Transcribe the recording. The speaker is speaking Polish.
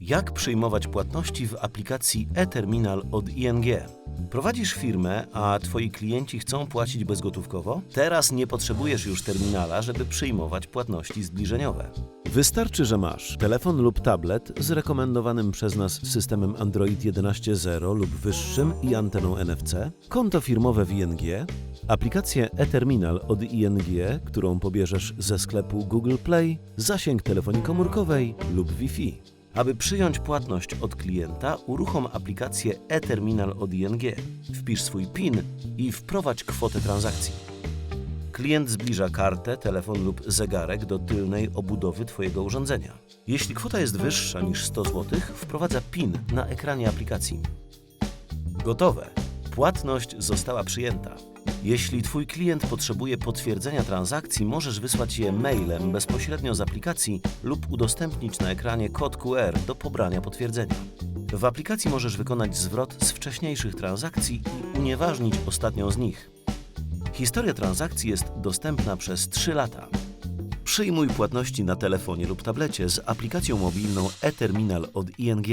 Jak przyjmować płatności w aplikacji e-terminal od ING? Prowadzisz firmę, a twoi klienci chcą płacić bezgotówkowo? Teraz nie potrzebujesz już terminala, żeby przyjmować płatności zbliżeniowe. Wystarczy, że masz telefon lub tablet z rekomendowanym przez nas systemem Android 11.0 lub wyższym i anteną NFC, konto firmowe w ING, aplikację e-terminal od ING, którą pobierzesz ze sklepu Google Play, zasięg telefonii komórkowej lub Wi-Fi. Aby przyjąć płatność od klienta, uruchom aplikację e-terminal od ING. Wpisz swój PIN i wprowadź kwotę transakcji. Klient zbliża kartę, telefon lub zegarek do tylnej obudowy Twojego urządzenia. Jeśli kwota jest wyższa niż 100 zł, wprowadza PIN na ekranie aplikacji. Gotowe. Płatność została przyjęta. Jeśli Twój klient potrzebuje potwierdzenia transakcji, możesz wysłać je mailem bezpośrednio z aplikacji lub udostępnić na ekranie kod QR do pobrania potwierdzenia. W aplikacji możesz wykonać zwrot z wcześniejszych transakcji i unieważnić ostatnią z nich. Historia transakcji jest dostępna przez 3 lata. Przyjmuj płatności na telefonie lub tablecie z aplikacją mobilną e-terminal od ING.